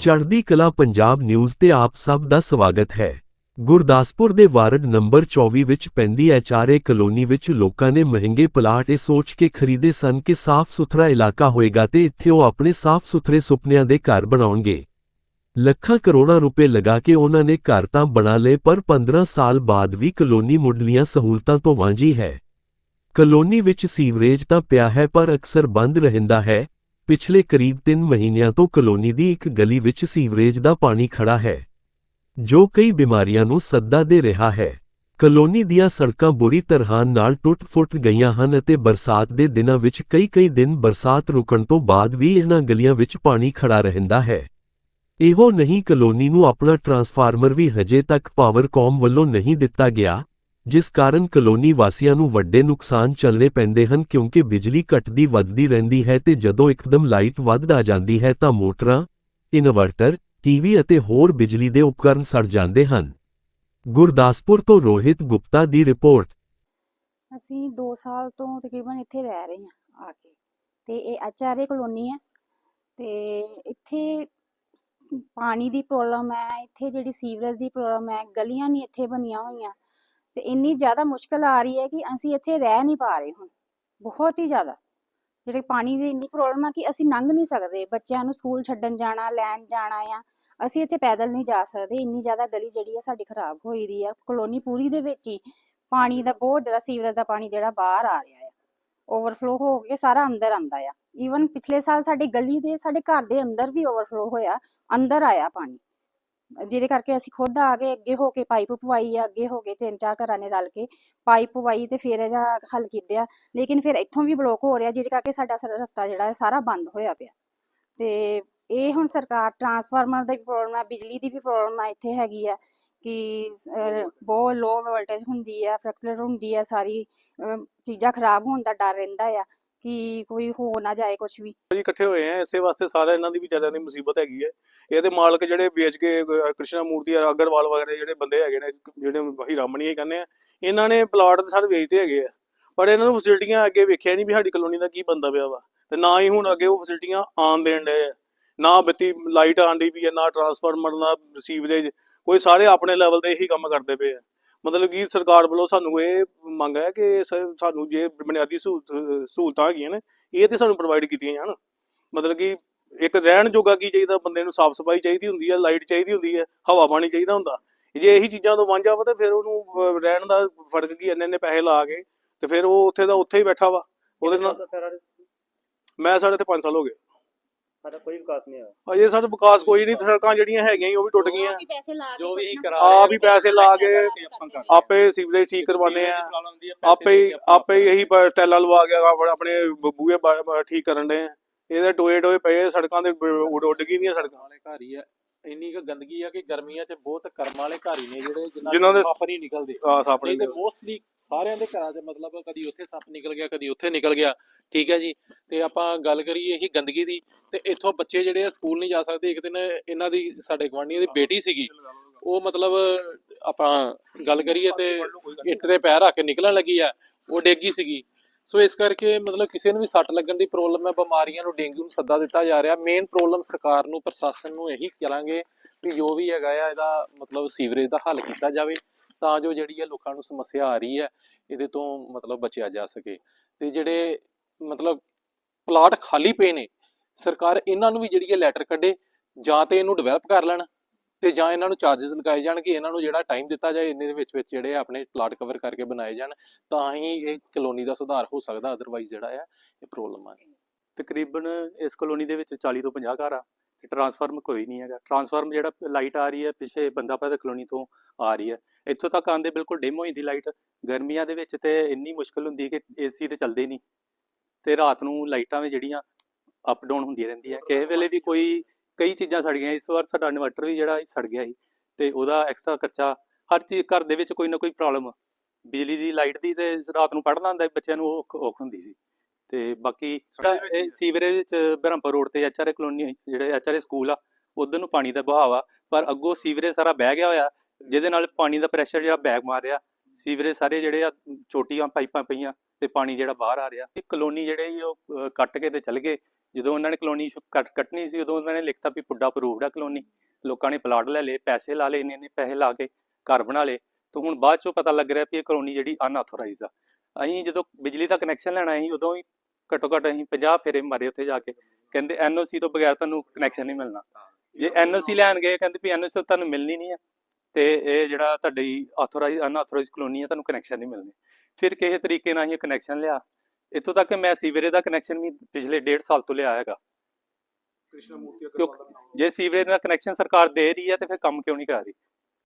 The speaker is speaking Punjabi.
ਚੜ੍ਹਦੀ ਕਲਾ ਪੰਜਾਬ ਨਿਊਜ਼ ਤੇ ਆਪ ਸਭ ਦਾ ਸਵਾਗਤ ਹੈ। ਗੁਰਦਾਸਪੁਰ ਦੇ ਵਾਰਡ ਨੰਬਰ 24 ਵਿੱਚ ਪੈਂਦੀ ਐਚਆਰਏ ਕਲੋਨੀ ਵਿੱਚ ਲੋਕਾਂ ਨੇ ਮਹਿੰਗੇ ਪਲਾਟ ਇਹ ਸੋਚ ਕੇ ਖਰੀਦੇ ਸਨ ਕਿ ਸਾਫ਼ ਸੁਥਰਾ ਇਲਾਕਾ ਹੋਏਗਾ ਤੇ ਇੱਥੇ ਉਹ ਆਪਣੇ ਸਾਫ਼ ਸੁਥਰੇ ਸੁਪਨਿਆਂ ਦੇ ਘਰ ਬਣਾਉਣਗੇ। ਲੱਖਾਂ ਕਰੋੜਾਂ ਰੁਪਏ ਲਗਾ ਕੇ ਉਹਨਾਂ ਨੇ ਘਰ ਤਾਂ ਬਣਾ ਲਏ ਪਰ 15 ਸਾਲ ਬਾਅਦ ਵੀ ਕਲੋਨੀ ਮੁੱਢਲੀਆਂ ਸਹੂਲਤਾਂ ਤੋਂ ਵਾਂਝੀ ਹੈ। ਕਲੋਨੀ ਵਿੱਚ ਸੀਵਰੇਜ ਤਾਂ ਪਿਆ ਹੈ ਪਰ ਅਕਸਰ ਬੰਦ ਰਹਿੰਦਾ ਹੈ। ਪਿਛਲੇ ਕਰੀਬ 3 ਮਹੀਨਿਆਂ ਤੋਂ ਕਲੋਨੀ ਦੀ ਇੱਕ ਗਲੀ ਵਿੱਚ ਸੀਵਰੇਜ ਦਾ ਪਾਣੀ ਖੜਾ ਹੈ, ਜੋ ਕਈ ਬਿਮਾਰੀਆਂ ਨੂੰ ਸੱਦਾ ਦੇ ਰਿਹਾ ਹੈ। ਕਲੋਨੀ ਦੀਆਂ ਸੜਕਾਂ ਬੁਰੀ ਤਰ੍ਹਾਂ ਨਾਲ ਟੁੱਟ-ਫੁੱਟ ਗਈਆਂ ਹਨ ਅਤੇ ਬਰਸਾਤ ਦੇ ਦਿਨਾਂ ਵਿੱਚ ਕਈ-ਕਈ ਦਿਨ ਬਰਸਾਤ ਰੁਕਣ ਤੋਂ ਬਾਅਦ ਵੀ ਇਹਨਾਂ ਗਲੀਆਂ ਵਿੱਚ ਪਾਣੀ ਖੜਾ ਰਹਿੰਦਾ ਹੈ। ਇਹੋ ਨਹੀਂ ਕਲੋਨੀ ਨੂੰ ਆਪਣਾ ਟਰਾਂਸਫਾਰਮਰ ਵੀ ਹਜੇ ਤੱਕ ਪਾਵਰਕਾਮ ਵੱਲੋਂ ਨਹੀਂ ਦਿੱਤਾ ਗਿਆ। ਜਿਸ ਕਾਰਨ ਕਲੋਨੀ ਵਾਸੀਆਂ ਨੂੰ ਵੱਡੇ ਨੁਕਸਾਨ ਚੱਲਣੇ ਪੈਂਦੇ ਹਨ ਕਿਉਂਕਿ ਬਿਜਲੀ ਘਟਦੀ ਵੱਧਦੀ ਰਹਿੰਦੀ ਹੈ ਤੇ ਜਦੋਂ ਇੱਕਦਮ ਲਾਈਟ ਵੱਧ ਆ ਜਾਂਦੀ ਹੈ ਤਾਂ ਮੋਟਰਾਂ, ਇਨਵਰਟਰ, ਟੀਵੀ ਅਤੇ ਹੋਰ ਬਿਜਲੀ ਦੇ ਉਪਕਰਨ ਸੜ ਜਾਂਦੇ ਹਨ। ਗੁਰਦਾਸਪੁਰ ਤੋਂ ਰੋਹਿਤ ਗੁਪਤਾ ਦੀ ਰਿਪੋਰਟ। ਅਸੀਂ 2 ਸਾਲ ਤੋਂ ਤਕਰੀਬਨ ਇੱਥੇ ਰਹਿ ਰਹੇ ਹਾਂ ਆ ਕੇ। ਤੇ ਇਹ ਐਚਆਰਏ ਕਲੋਨੀ ਹੈ ਤੇ ਇੱਥੇ ਪਾਣੀ ਦੀ ਪ੍ਰੋਬਲਮ ਹੈ, ਇੱਥੇ ਜਿਹੜੀ ਸੀਵਰੇਜ ਦੀ ਪ੍ਰੋਬਲਮ ਹੈ, ਗਲੀਆਂ ਨਹੀਂ ਇੱਥੇ ਬਣੀਆਂ ਹੋਈਆਂ। ਤੇ ਇੰਨੀ ਜ਼ਿਆਦਾ ਮੁਸ਼ਕਲ ਆ ਰਹੀ ਹੈ ਕਿ ਅਸੀਂ ਇੱਥੇ ਰਹਿ ਨਹੀਂ ਪਾ ਰਹੇ ਹੁਣ, ਬਹੁਤ ਹੀ ਜ਼ਿਆਦਾ। ਜਿਹੜੇ ਪਾਣੀ ਦੀ ਇੰਨੀ ਪ੍ਰੋਬਲਮ ਆ ਕਿ ਅਸੀਂ ਲੰਘ ਨਹੀਂ ਸਕਦੇ, ਬੱਚਿਆਂ ਨੂੰ ਸਕੂਲ ਛੱਡਣ ਜਾਣਾ, ਲੈਣ ਜਾਣਾ ਆ, ਅਸੀਂ ਇੱਥੇ ਪੈਦਲ ਨਹੀਂ ਜਾ ਸਕਦੇ, ਇੰਨੀ ਜ਼ਿਆਦਾ ਗਲੀ ਜਿਹੜੀ ਆ ਸਾਡੀ ਖਰਾਬ ਹੋਈ ਦੀ ਆ ਕਲੋਨੀ ਪੂਰੀ ਦੇ ਵਿੱਚ ਹੀ ਪਾਣੀ ਦਾ ਬਹੁਤ ਜ਼ਿਆਦਾ ਸੀਵਰੇਜ ਦਾ ਪਾਣੀ ਜਿਹੜਾ ਬਾਹਰ ਆ ਰਿਹਾ ਹੈ ਓਵਰਫਲੋ ਹੋ ਕੇ ਸਾਰਾ ਅੰਦਰ ਆਂਦਾ ਆ। ਈਵਨ ਪਿਛਲੇ ਸਾਲ ਸਾਡੀ ਗਲੀ ਦੇ, ਸਾਡੇ ਘਰ ਦੇ ਅੰਦਰ ਵੀ ਓਵਰਫਲੋ ਹੋਇਆ, ਅੰਦਰ ਆਇਆ ਪਾਣੀ। ਜਿਹਦੇ ਕਰਕੇ ਅਸੀਂ ਖੁਦ ਆ ਕੇ ਅੱਗੇ ਹੋ ਕੇ ਪਾਈਪ ਪਵਾਈ ਆ, ਅੱਗੇ ਹੋ ਕੇ ਤਿੰਨ ਚਾਰ ਘਰਾਂ ਨੇ ਰਲ ਕੇ ਪਾਈਪ ਪਵਾਈ ਤੇ ਫਿਰ ਇਹਦਾ ਹੱਲ ਕੀਤਾ ਲੇਕਿਨ ਫਿਰ ਇੱਥੋਂ ਵੀ ਬਲੋਕ ਹੋ ਰਿਹਾ, ਜਿਹਦੇ ਕਰਕੇ ਸਾਡਾ ਸਾਰਾ ਰਸਤਾ ਜਿਹੜਾ ਹੈ ਸਾਰਾ ਬੰਦ ਹੋਇਆ ਪਿਆ। ਤੇ ਇਹ ਹੁਣ ਸਰਕਾਰ ਟਰਾਂਸਫਾਰਮਰ ਦਾ ਵੀ ਪ੍ਰੋਬਲਮ ਹੈ ਬਿਜਲੀ ਦੀ ਵੀ ਪ੍ਰੋਬਲਮ ਆ, ਇੱਥੇ ਹੈਗੀ ਆ ਕਿ ਬਹੁਤ ਲੋ ਵੋਲਟੇਜ ਹੁੰਦੀ ਹੈ ਫਲਕਚੁਏਟ ਹੁੰਦੀ ਹੈ ਸਾਰੀ ਚੀਜ਼ਾਂ ਖਰਾਬ ਹੋਣ ਦਾ ਡਰ ਰਹਿੰਦਾ ਆ। ਕਿ ਕੋਈ ਹੋ ਨਾ ਜਾਏ ਕੁਝ ਵੀ। ਜੀ ਇਕੱਠੇ ਹੋਏ ਆ ਇਸੇ ਵਾਸਤੇ ਸਾਰਾ ਇਹਨਾਂ ਦੀ ਵੀ ਜ਼ਿਆਦਾ ਦੀ ਮੁਸੀਬਤ ਹੈਗੀ ਹੈ। ਇਹਦੇ ਮਾਲਕ ਜਿਹੜੇ ਵੇਚ ਕੇ ਕ੍ਰਿਸ਼ਨਾ ਮੂਰਤੀ ਅਗਰਵਾਲ ਵਗੈਰਾ ਜਿਹੜੇ ਬੰਦੇ ਹੈਗੇ ਨੇ, ਜਿਹੜੇ ਹੀਰਾਮਣੀ ਕਹਿੰਦੇ ਆ ਇਹਨਾਂ ਨੇ ਪਲਾਟ ਤੇ ਸਾਰੇ ਵੇਚਦੇ ਹੈਗੇ ਆ। ਪਰ ਇਹਨਾਂ ਨੂੰ ਫੈਸਿਲਿਟੀਆਂ ਅੱਗੇ ਵੇਖਿਆ ਨਹੀਂ ਵੀ ਸਾਡੀ ਕਲੋਨੀ ਦਾ ਕੀ ਬੰਦਾ ਪਿਆ ਵਾ। ਤੇ ਨਾ ਹੀ ਹੁਣ ਅੱਗੇ ਉਹ ਫੈਸਿਲਿਟੀਆਂ ਆਣ ਦੇਣ ਦੇ ਆ। ਨਾ ਬੱਤੀ ਲਾਈਟ ਆਂਦੀ ਵੀ ਹੈ ਨਾ ਟਰਾਂਸਫਾਰਮਰ ਨਾ ਸੀਵਰੇਜ, ਕੋਈ ਸਾਰੇ ਆਪਣੇ ਲੈਵਲ ਤੇ ਇਹੀ ਕੰਮ ਕਰਦੇ ਪਏ ਆ। ਮਤਲਬ ਕਿ ਸਰਕਾਰ ਵੱਲੋਂ ਸਾਨੂੰ ਇਹ ਮੰਗ ਹੈ ਕਿ ਸਾਨੂੰ ਜੇ ਬੁਨਿਆਦੀ ਸਹੂਲਤ- ਹੈਗੀਆਂ ਨੇ ਇਹ ਤੇ ਸਾਨੂੰ ਪ੍ਰੋਵਾਈਡ ਕੀਤੀਆਂ ਜਾਣ। ਮਤਲਬ ਕਿ ਇੱਕ ਰਹਿਣ ਜੋਗਾ ਕੀ ਚਾਹੀਦਾ? ਬੰਦੇ ਨੂੰ ਸਾਫ਼ ਸਫ਼ਾਈ ਚਾਹੀਦੀ ਹੁੰਦੀ ਹੈ ਲਾਈਟ ਚਾਹੀਦੀ ਹੁੰਦੀ ਹੈ ਹਵਾ ਪਾਣੀ ਚਾਹੀਦਾ ਹੁੰਦਾ। ਜੇ ਇਹੀ ਚੀਜ਼ਾਂ ਤੋਂ ਵਾਂਝਾ ਵਾ ਤੇ ਫਿਰ ਉਹਨੂੰ ਰਹਿਣ ਦਾ ਫ਼ਰਕ ਕੀ ਇੰਨੇ ਇੰਨੇ ਪੈਸੇ ਲਾ ਕੇ ਤੇ ਫਿਰ ਉਹ ਉੱਥੇ ਦਾ ਉੱਥੇ ਹੀ ਬੈਠਾ ਵਾ। ਉਹਦੇ ਨਾਲ ਮੈਂ ਸਾਡੇ ਤੇ 5 ਸਾਲ ਹੋ ਗਏ। ਸਾਡਾ ਕੋਈ ਵਿਕਾਸ ਨਹੀਂ ਹੋਇਆ। ਅਜੇ ਸਾਡੇ ਵਿਕਾਸ ਕੋਈ ਨਹੀਂ ਸੜਕਾਂ ਜਿਹੜੀਆਂ ਹੈਗੀਆਂ ਸੀ ਉਹ ਵੀ ਟੁੱਟ ਗਈਆਂ। ਪੈਸੇ ਲਾ ਜੋ ਵੀ ਕੁਛ ਨਾ ਕਰਾ ਕੁਛ ਆਪ ਹੀ ਪੈਸੇ ਲਾ ਕੇ ਆਪਾਂ ਕਰ ਆਪੇ ਸੀਵਰੇਜ ਠੀਕ ਕਰਵਾਉਂਦੇ ਆ ਆਪੇ ਹੀ ਆਪੇ ਹੀ ਇਹੀ ਪ- ਟੈਲਾਂ ਲਵਾ ਕੇ ਆਪਣੇ- ਆਪਣੇ ਬ- ਬੂਹੇ ਬ- ਬ- ਠੀਕ ਕਰਨ ਦੇ ਇਹਦੇ ਟੋਏ ਟੋਏ ਪਏ ਸੜਕਾਂ ਦੇ ਬ- ਉੱਡ ਉੱਡ ਗਈਆਂ ਸੜਕਾਂ। ਵਾਲੇ ਘਰ ਹੀ ਆ ਇੰਨੀ ਕੁ ਗੰਦਗੀ ਆ ਕਿ ਗਰਮੀਆਂ 'ਚ ਬਹੁਤ ਕਰਮ ਵਾਲੇ ਘਰ ਹੀ ਨੇ ਜਿਹੜੇ ਜਿਨ੍ਹਾਂ ਦੇ ਸੱਪ ਨਹੀਂ ਨਿਕਲਦੇ। ਆ ਸਾਪੜੇ ਨਹੀਂ ਤੇ ਮੋਸਟਲੀ ਸਾਰਿਆਂ ਦੇ ਘਰਾਂ 'ਚ ਮਤਲਬ ਕਦੀ ਉੱਥੇ ਸੱਪ ਨਿਕਲ ਗਿਆ ਕਦੀ ਉੱਥੇ ਨਿਕਲ ਗਿਆ। ਠੀਕ ਹੈ ਜੀ? ਤੇ ਆਪਾਂ ਗੱਲ ਕਰੀਏ ਇਹੀ ਗੰਦਗੀ ਦੀ ਤੇ ਇੱਥੋਂ ਬੱਚੇ ਜਿਹੜੇ ਆ ਸਕੂਲ ਨਹੀਂ ਜਾ ਸਕਦੇ। ਇੱਕ ਦਿਨ ਇਹਨਾਂ ਦੀ ਸਾਡੇ ਗਵਾਂਢੀਆਂ ਦੀ ਬੇਟੀ ਸੀਗੀ। ਉਹ ਮਤਲਬ ਆਪਾਂ ਗੱਲ ਕਰੀਏ ਤੇ ਇੱਟ ਦੇ ਪੈਰ ਰੱਖ ਕੇ ਨਿਕਲਣ ਲੱਗੀ ਆ। ਉਹ ਡੇਗੀ ਸੀਗੀ। ਸੋ ਇਸ ਕਰਕੇ ਮਤਲਬ ਕਿਸੇ ਨੂੰ ਵੀ ਸੱਟ ਲੱਗਣ ਦੀ ਪ੍ਰੋਬਲਮ ਹੈ, ਬਿਮਾਰੀਆਂ ਨੂੰ, ਡੇਂਗੂ ਨੂੰ ਸੱਦਾ ਦਿੱਤਾ ਜਾ ਰਿਹਾ। ਮੇਨ ਪ੍ਰੋਬਲਮ ਸਰਕਾਰ ਨੂੰ, ਪ੍ਰਸ਼ਾਸਨ ਨੂੰ ਇਹੀ ਕਰਾਂਗੇ ਕਿ ਜੋ ਵੀ ਹੈਗਾ ਆ, ਇਹਦਾ ਮਤਲਬ ਸੀਵਰੇਜ ਦਾ ਹੱਲ ਕੀਤਾ ਜਾਵੇ ਤਾਂ ਜੋ ਜਿਹੜੀ ਹੈ ਲੋਕਾਂ ਨੂੰ ਸਮੱਸਿਆ ਆ ਰਹੀ ਹੈ, ਇਹਦੇ ਤੋਂ ਮਤਲਬ ਬਚਿਆ ਜਾ ਸਕੇ। ਤੇ ਜਿਹੜੇ ਮਤਲਬ ਪਲਾਟ ਖਾਲੀ ਪਏ ਨੇ, ਸਰਕਾਰ ਇਹਨਾਂ ਨੂੰ ਵੀ ਜਿਹੜੀ ਹੈ ਲੈਟਰ ਕੱਢੇ ਜਾਂ ਤੇ ਇਹਨੂੰ ਡਿਵੈਲਪ ਕਰ ਲੈਣ। ਤੇ ਜਾਂ ਇਹਨਾਂ ਨੂੰ ਚਾਰजेस ਲਗਾਏ ਜਾਣ ਕਿ ਇਹਨਾਂ ਨੂੰ ਜਿਹੜਾ ਟਾਈਮ ਦਿੱਤਾ ਜਾਏ, ਇੰਨੇ ਦੇ ਵਿੱਚ ਵਿੱਚ ਜਿਹੜੇ ਆਪਣੇ ਪਲਾਟ ਕਵਰ ਕਰਕੇ ਬਣਾਏ ਜਾਣ, ਤਾਂ ਹੀ ਇਹ ਕਲੋਨੀ ਦਾ ਸੁਧਾਰ ਹੋ ਸਕਦਾ ਅਦਰਵਾਈਜ਼ ਜਿਹੜਾ ਆ, ਇਹ ਪ੍ਰੋਬਲਮ ਆ। ਤਕਰੀਬਨ ਇਸ ਕਲੋਨੀ ਦੇ ਵਿੱਚ 40 ਤੋਂ 50 ਘਰ ਆ, ਤੇ ਟਰਾਂਸਫਾਰਮ ਕੋਈ ਨਹੀਂ ਹੈਗਾ। ਟਰਾਂਸਫਾਰਮ ਜਿਹੜਾ ਲਾਈਟ ਆ ਰਹੀ ਹੈ, ਪਿੱਛੇ ਬੰਦਾ ਪਾ ਕਲੋਨੀ ਤੋਂ ਆ ਰਹੀ ਹੈ। ਇੱਥੋਂ ਤੱਕ ਆਂਦੇ ਬਿਲਕੁਲ ਡਿਮ ਹੋ ਜਾਂਦੀ ਲਾਈਟ ਗਰਮੀਆਂ ਦੇ ਵਿੱਚ ਤੇ ਇੰਨੀ ਮੁਸ਼ਕਲ ਹੁੰਦੀ ਹੈ ਕਿ ਏਸੀ ਤੇ ਚੱਲਦੇ ਨਹੀਂ। ਤੇ ਰਾਤ ਨੂੰ ਲਾਈਟਾਂ ਵੀ ਜਿਹੜੀਆਂ ਅਪ ਡਾਊਨ ਰਹਿੰਦੀ ਹੈ ਕਿਸੇ ਵੇਲੇ ਵੀ ਕੋਈ ਕਈ ਚੀਜ਼ਾਂ ਸੜ ਗਈਆਂ। ਇਸ ਵਾਰ ਸਾਡਾ ਇਨਵਰਟਰ ਵੀ ਜਿਹੜਾ ਸੜ ਗਿਆ ਸੀ ਤੇ ਉਹਦਾ ਐਕਸਟਰਾ ਖਰਚਾ ਹਰ ਚੀਜ਼ ਘਰ ਦੇ ਵਿੱਚ ਕੋਈ ਨਾ ਕੋਈ ਪ੍ਰੋਬਲਮ ਬਿਜਲੀ ਦੀ ਲਾਈਟ ਦੀ ਤੇ ਰਾਤ ਨੂੰ ਪੜ੍ਹਨਾ ਹੁੰਦਾ ਬੱਚਿਆਂ ਨੂੰ ਔਖ ਔਖ ਹੁੰਦੀ ਸੀ। ਤੇ ਬਾਕੀ ਇਹ ਸੀਵਰੇਜ ਵਿੱਚ ਬ੍ਰਹਮਪੁਰ ਰੋਡ ਤੇ ਐਚਆਰਏ ਕਲੋਨੀ ਜਿਹੜੇ ਐਚਆਰਏ ਸਕੂਲ ਆ ਉਧਰ ਨੂੰ ਪਾਣੀ ਦਾ ਬਹਾਵ ਆ ਪਰ ਅੱਗੋਂ ਸੀਵਰੇਜ ਸਾਰਾ ਬਹਿ ਗਿਆ ਹੋਇਆ ਜਿਹਦੇ ਨਾਲ ਪਾਣੀ ਦਾ ਪ੍ਰੈਸ਼ਰ ਜਿਹੜਾ ਬੈਗ ਮਾਰ ਰਿਹਾ ਸੀਵਰੇਜ ਸਾਰੇ ਜਿਹੜੇ ਆ ਛੋਟੀਆਂ ਪਾਈਪਾਂ ਪਈਆਂ ਤੇ ਪਾਣੀ ਜਿਹੜਾ ਬਾਹਰ ਆ ਰਿਹਾ। ਇਹ ਕਲੋਨੀ ਜਿਹੜੇ ਉਹ ਕੱਟ ਕੇ ਤੇ ਚਲ ਗਏ। ਜਦੋਂ ਉਹਨਾਂ ਨੇ ਕਲੋਨੀ ਕੱਟਣੀ ਸੀ, ਉਦੋਂ ਉਹਨਾਂ ਨੇ ਲਿਖਤਾ ਵੀ ਪੁੱਡਾ ਅਪਰੂਵਡ ਆ ਕਲੋਨੀ। ਲੋਕਾਂ ਨੇ ਪਲਾਟ ਲੈ ਲਏ, ਪੈਸੇ ਲਾ ਲਏ ਇੰਨੇ ਇੰਨੇ ਪੈਸੇ ਲਾ ਕੇ ਘਰ ਬਣਾ ਲਏ। ਤੇ ਹੁਣ ਬਾਅਦ ਚੋਂ ਪਤਾ ਲੱਗ ਰਿਹਾ ਵੀ ਇਹ ਕਲੋਨੀ ਜਿਹੜੀ ਅਨਆਥੋਰਾਈਜ਼ ਆ। ਅਸੀਂ ਜਦੋਂ ਬਿਜਲੀ ਦਾ ਕਨੈਕਸ਼ਨ ਲੈਣਾ ਸੀ ਉਦੋਂ ਹੀ ਘੱਟੋ ਘੱਟ ਅਸੀਂ 50 ਫੇਰੇ ਮਾਰੇ ਉੱਥੇ ਜਾ ਕੇ। ਕਹਿੰਦੇ ਐਨਓਸੀ ਤੋਂ ਬਗੈਰ ਤੁਹਾਨੂੰ ਕਨੈਕਸ਼ਨ ਨਹੀਂ ਮਿਲਣਾ। ਜੇ ਐਨਓਸੀ ਲੈਣ ਗਏ, ਕਹਿੰਦੇ ਵੀ ਐਨਓਸੀ ਤੁਹਾਨੂੰ ਮਿਲਣੀ ਨਹੀਂ ਆ। ਤੇ ਇਹ ਜਿਹੜਾ ਤੁਹਾਡੀ ਆਥੋਰਾਈਜ਼ ਅਨਆਥੋਰਾਈਜ਼ ਕਲੋਨੀ ਆ, ਤੁਹਾਨੂੰ ਕਨੈਕਸ਼ਨ ਨਹੀਂ ਮਿਲਣੇ। ਫਿਰ ਕਿਸੇ ਤਰੀਕੇ ਨਾਲ ਅਸੀਂ ਕਨੈਕਸ਼ਨ ਲਿਆ। ਇੱਥੋਂ ਤੱਕ ਮੈਂ ਸੀਵਰੇਜ ਦਾ ਕਨੈਕਸ਼ਨ ਵੀ ਪਿਛਲੇ 1.5 ਸਾਲ ਤੋਂ ਲਿਆ ਹੈਗਾ। ਕ੍ਰਿਸ਼ਨਾ ਮੂਰਤੀ ਜੇ ਸੀਵਰੇਜ ਦਾ ਕਨੈਕਸ਼ਨ ਸਰਕਾਰ ਦੇ ਰਹੀ ਹੈ ਤੇ ਫਿਰ ਕੰਮ ਕਿਉਂ ਨਹੀਂ ਕਰ ਰਹੀ?